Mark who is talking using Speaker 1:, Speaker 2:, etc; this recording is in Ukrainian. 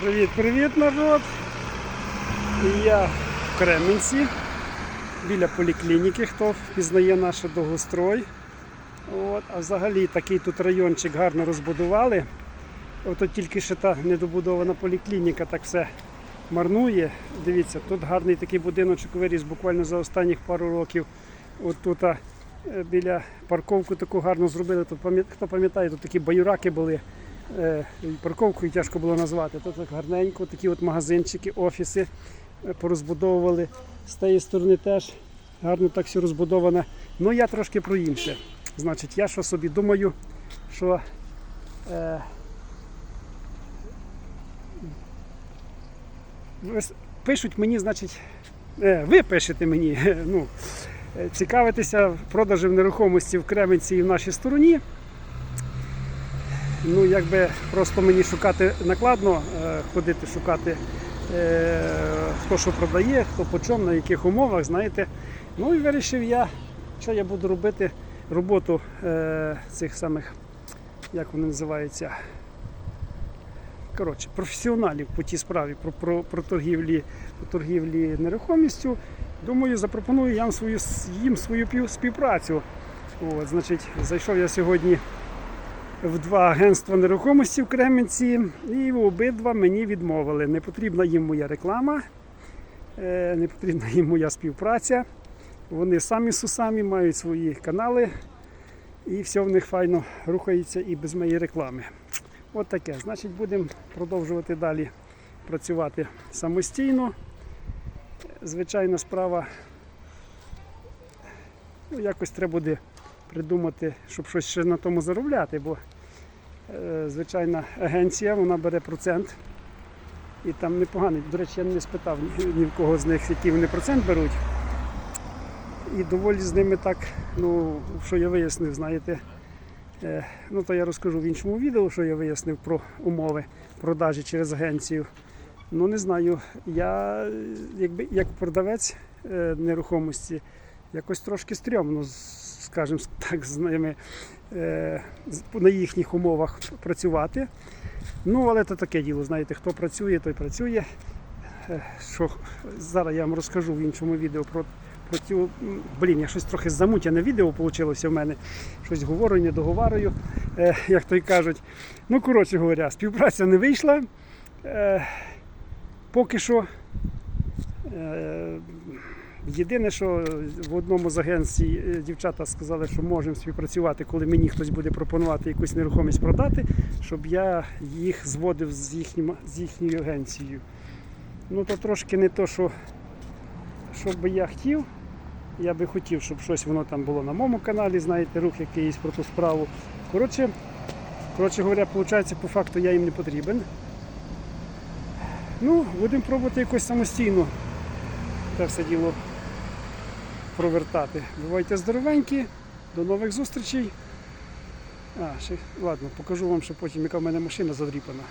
Speaker 1: Привіт-привіт, народ! Я в Кременці, біля поліклініки, хто впізнає наш довгострой. От, а взагалі такий тут райончик гарно розбудували. Ото тільки що та недобудована поліклініка так все марнує. Дивіться, тут гарний такий будиночок виріс буквально за останніх пару років. От тут е, біля парковку таку гарно зробили. Тут хто пам'ятає, тут такі баюраки були. Е, Парковкою тяжко було назвати. Тут так гарненько, такі от магазинчики, офіси е, порозбудовували. З тієї сторони теж гарно так все розбудовано. Ну я трошки про інше. Значить, я що собі думаю, що е, пишуть мені, значить, е, ви пишете мені, ну, цікавитеся продажем нерухомості в Кременці і в нашій стороні. Ну, якби просто мені шукати накладно, е, ходити шукати, е, хто що продає, хто по чому, на яких умовах, знаєте. Ну і вирішив я, що я буду робити роботу е, цих самих, як вони називаються, коротше, професіоналів по тій справі про, про, про торгівлі, по торгівлі нерухомістю. Думаю, запропоную я свою, їм свою співпрацю. От, значить, зайшов я сьогодні в два агентства нерухомості в Кременці, і обидва мені відмовили. Не потрібна їм моя реклама, е, не потрібна їм моя співпраця. Вони самі сусамі мають свої канали, і все в них файно рухається і без моєї реклами. От таке. Значить, будемо продовжувати далі працювати самостійно. Звичайна справа. Ну, якось треба буде придумати, щоб щось ще на тому заробляти, бо звичайна агенція вона бере процент. І там непоганий. До речі, я не спитав ні, в кого з них, який вони процент беруть. І доволі з ними так, ну, що я вияснив, знаєте. Е, ну, то я розкажу в іншому відео, що я вияснив про умови продажі через агенцію. Ну, не знаю, я е, якби як продавець е, нерухомості якось трошки стрьомно, скажімо так, з ними е, на їхніх умовах працювати. Ну, але це таке діло, знаєте, хто працює, той працює. Е, Що зараз я вам розкажу в іншому відео про, про м, Блін, я щось трохи замутяне відео вийшло в мене. Щось говорю, не договарюю, е, як то й кажуть. Ну, коротше говоря, співпраця не вийшла. Е, поки що. Єдине, що в одному з агенцій е, дівчата сказали, що можемо співпрацювати, коли мені хтось буде пропонувати якусь нерухомість продати, щоб я їх зводив з, їхнім, з їхньою агенцією. Ну то трошки не то, що, що би я хотів. Я би хотів, щоб щось воно там було на моєму каналі, знаєте, рух якийсь про ту справу. Коротше, коротше говоря, виходить, по факту я їм не потрібен. Ну, будемо пробувати якось самостійно це все діло провертати. Бувайте здоровенькі, до нових зустрічей. А, ще, ладно, покажу вам що потім, яка в мене машина задріпана.